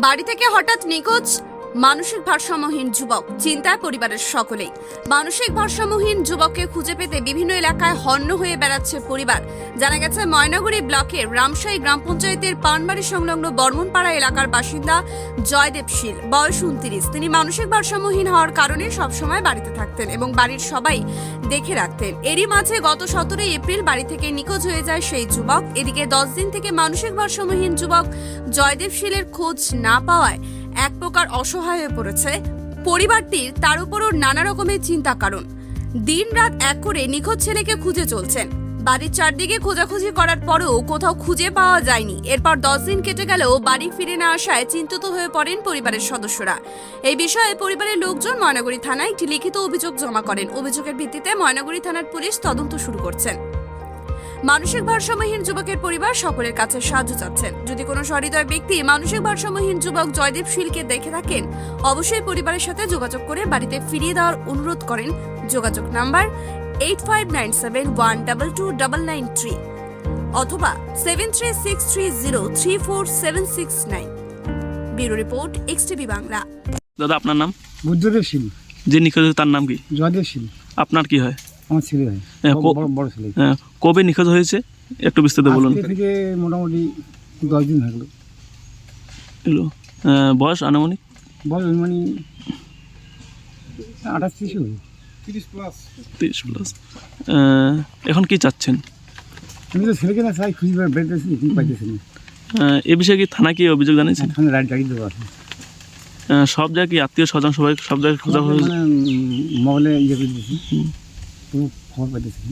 বাড়ি থেকে হঠাৎ নিখোঁজ মানসিক ভারসাম্যহীন যুবক চিন্তায় পরিবারের সকলেই। মানসিক ভারসাম্যহীন যুবককে খুঁজে পেতে বিভিন্ন এলাকায় হন্য হয়ে বেড়াচ্ছে পরিবার। জানা গেছে, ময়নাগুড়ি ব্লকের রামশাহী গ্রাম পঞ্চায়েতের পানবাড়ি সংলগ্ন বর্মনপাড়া এলাকার বাসিন্দা জয়দেব শীল। বয়স উনত্রিশ। তিনি মানসিক ভারসাম্যহীন হওয়ার কারণে সবসময় বাড়িতে থাকতেন এবং বাড়ির সবাই দেখে রাখতেন। এরই মাঝে গত সতেরোই এপ্রিল বাড়ি থেকে নিখোঁজ হয়ে যায় সেই যুবক। এদিকে দশ দিন থেকে মানসিক ভারসাম্যহীন যুবক জয়দেব শীলের খোঁজ না পাওয়ায় এক প্রকার অসহায় হয়ে পড়েছে। পরিবারটির তার উপরও নানা রকমের চিন্তা কারণ। দিন রাত এক করে নিখোঁজ ছেলেকে খুঁজে চলছেন। বাড়ির চারদিকে খোঁজাখুঁজি করার পরেও কোথাও খুঁজে পাওয়া যায়নি। এরপর দশ দিন কেটে গেলেও বাড়ি ফিরে না আসায় চিন্তিত হয়ে পড়েন পরিবারের সদস্যরা। এই বিষয়ে পরিবারের লোকজন ময়নাগুড়ি থানায় একটি লিখিত অভিযোগ জমা করেন। অভিযোগের ভিত্তিতে ময়নাগুড়ি থানার পুলিশ তদন্ত শুরু করছেন। মানসিক ভারসাম্যহীন যুবকের পরিবার সকলের কাছে সাহায্য চাচ্ছেন। যদি কোনো সহৃদয় ব্যক্তি মানসিক ভারসাম্যহীন যুবক জয়দীপ শীলকে দেখে থাকেন অবশ্যই পরিবারের সাথে যোগাযোগ করে বাড়িতে ফিরিয়ে দেওয়ার অনুরোধ করেন। যোগাযোগ number eight five nine seven one double two double nine three অথবা seven three six three zero three four seven six nine bureau report X TV Bangla. দাদা আপনার নাম? বুদ্ধদেব শীল। যে নিখোঁজ তার নাম কি? জয়দেব শীল। আপনার কি হয়? আমার ছেলে হয় হ্যাঁ, বড়- ছেলে। কবে নিখোঁজ হয়েছে? একটু বিস্তারিত বলুন। থেকে মোটামুটি দশ দিন হয়ে এগুলো আহ, বয়স আনুমানিক? বল মানে আঠাশ ত্রিশ তিরিশ প্লাস এখন কি চাচ্ছেন? আমি তো ছেলেকে না চাই খুঁজে বেড়াতেছি পাইতেছি না। এ বিষয়ে কি থানা কি অভিযোগ জানিয়েছেন? এখানে রাইড গাড়ি দেওয়া আছে। সব জায়গায় কি আত্মীয় স্বজন সবাই সব জায়গায় খোঁজা হয়েছে? মানে মোবাইলে ইয়ে করে দিয়েছি। তো খবর পাইতেছি।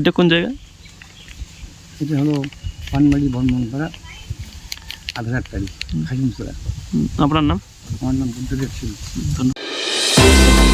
এটা কোন জায়গা? এটা হলো পানবাড়ি বর্মনপাড়া আধার কার্ড হাজিমসোলা আপনার নাম? আমার নাম বুদ্ধদেব সিং। ধন্যবাদ।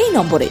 এই নম্বরে।